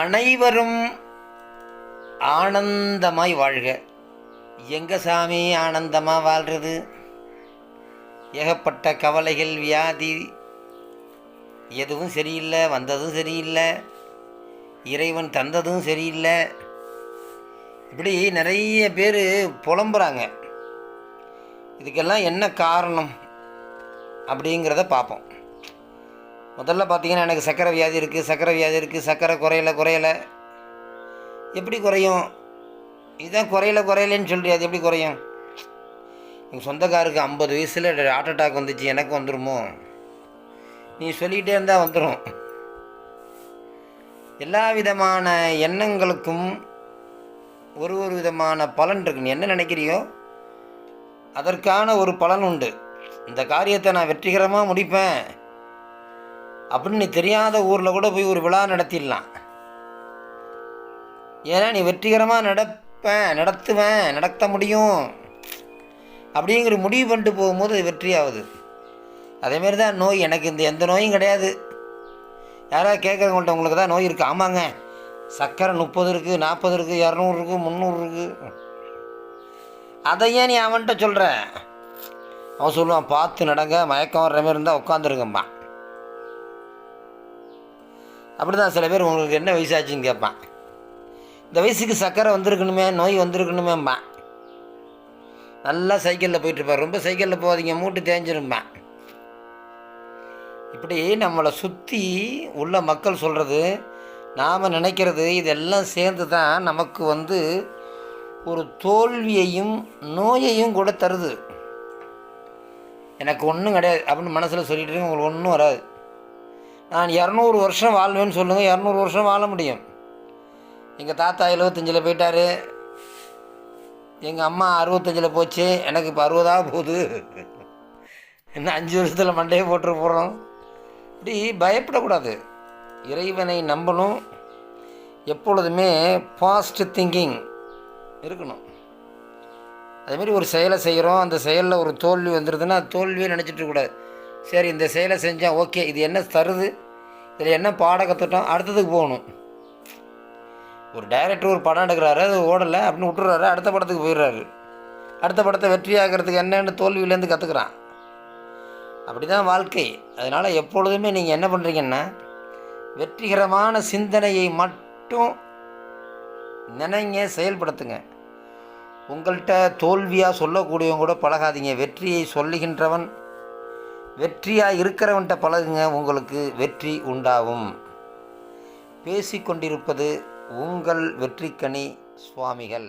அனைவரும் ஆனந்தமாய் வாழ்க. எங்க சாமி ஆனந்தமாக வாழ்கிறது ஏகப்பட்ட கவலைகள் வியாதி எதுவும் சரியில்லை வந்ததும் சரியில்லை இறைவன் தந்ததும் சரியில்லை. இப்படி நிறைய பேர் புலம்புறாங்க. இதுக்கெல்லாம் என்ன காரணம் அப்படிங்கிறத பார்ப்போம். முதல்ல பார்த்தீங்கன்னா எனக்கு சக்கரை வியாதி இருக்குது சக்கரை வியாதி இருக்குது சக்கரை குறையலை குறையலை. எப்படி குறையும்? இதுதான் குறையல குறையலன்னு சொல்றியா அது எப்படி குறையும்? எங்கள் சொந்தக்காருக்கு ஐம்பது வயசில் ஹார்ட் அட்டாக் வந்துச்சு எனக்கு வந்துடுமோ நீ சொல்லிகிட்டே இருந்தால் வந்துடும் எல்லா விதமான எண்ணங்களுக்கும் ஒரு ஒரு விதமான பலன் இருக்கு. நீ என்ன நினைக்கிறியோ? அதற்கான ஒரு பலன் உண்டு. இந்த காரியத்தை நான் வெற்றிகரமாக முடிப்பேன். அப்படின்னு நீ தெரியாத ஊரில் கூட போய் ஒரு விழா நடத்திடலாம். ஏன்னா நீ வெற்றிகரமாக நடப்பேன் நடத்துவேன் நடத்த முடியும். அப்படிங்கிற முடிவு பண்ணிட்டு போகும்போது அது வெற்றியாகுது. அதேமாரி தான் நோய் எனக்கு இந்த எந்த நோயும் கிடையாது. யாராவது கேட்குறவங்கள்ட்ட உங்களுக்கு தான் நோய் இருக்குது ஆமாங்க. சர்க்கரை முப்பது இருக்குது நாற்பது இருக்குது இரநூறு இருக்குது முந்நூறு இருக்குது அதை ஏன் நீ அவன்கிட்ட சொல்கிற அவன் சொல்லுவான் பார்த்து நடங்க மயக்கம் வர்ற மாதிரி இருந்தால் உட்காந்துருங்கம்மா. அப்படி தான் சில பேர் உங்களுக்கு என்ன வயசாச்சுன்னு கேட்பான். இந்த வயசுக்கு சக்கரை வந்திருக்கணுமே நோய் வந்திருக்கணுமேம்மா நல்லா சைக்கிளில் போயிட்டுருப்பார். ரொம்ப சைக்கிளில் போகாதீங்க மூட்டு தேஞ்சிரும்மா இப்படி நம்மளை சுற்றி உள்ள மக்கள் சொல்கிறது நாம் நினைக்கிறது இதெல்லாம் சேர்ந்து தான் நமக்கு வந்து ஒரு தோல்வியையும் நோயையும் கூட தருது. எனக்கு ஒன்றும் கிடையாது அப்படின்னு மனசில் சொல்லிட்டு இருக்கேன் உங்களுக்கு ஒன்றும் வராது. நான் இரநூறு வருஷம் வாழ்வேன்னு சொல்லுங்கள் இரநூறு வருஷம் வாழ முடியும். எங்கள் தாத்தா எழுபத்தஞ்சில் போயிட்டார். எங்கள் அம்மா அறுபத்தஞ்சில் போச்சு. எனக்கு இப்போ அறுபதாக போகுது. இன்னும் அஞ்சு வருஷத்தில் மண்டையை போட்டு போகிறோம் இப்படி பயப்படக்கூடாது. இறைவனை நம்பணும். எப்பொழுதுமே பாஸ்ட் திங்கிங் இருக்கணும். அதேமாரி ஒரு செயலை செய்கிறோம் அந்த செயலில் ஒரு தோல்வி வந்துடுதுன்னா தோல்வியே நினச்சிட்டு இருக்கக்கூடாது. சரி இந்த செயலை செஞ்சால் ஓகே இது என்ன தருது? இதில் என்ன பாடம் கற்றுட்டோம் அடுத்ததுக்கு போகணும். ஒரு டைரக்டர் ஒரு படம் எடுக்கிறாரு அது ஓடலை அப்படின்னு விட்டுறாரு அடுத்த படத்துக்கு போயிடுறாரு. அடுத்த படத்தை வெற்றியாகிறதுக்கு என்னென்னு தோல்வியிலேருந்து கற்றுக்குறான் அப்படி தான் வாழ்க்கை. அதனால் எப்பொழுதுமே நீங்கள் என்ன பண்ணுறீங்கன்னா வெற்றிகரமான சிந்தனையை மட்டும் நினைங்க செயல்படுத்துங்க. உங்கள்கிட்ட தோல்வியாக சொல்லக்கூடியவங்க கூட பழகாதீங்க. வெற்றியை சொல்லுகின்றவன் வெற்றியாக இருக்கிறவன்கிட்ட பழகுங்க உங்களுக்கு வெற்றி உண்டாகும். பேசிக்கொண்டிருப்பது உங்கள் வெற்றிக்கனி சுவாமிகள்.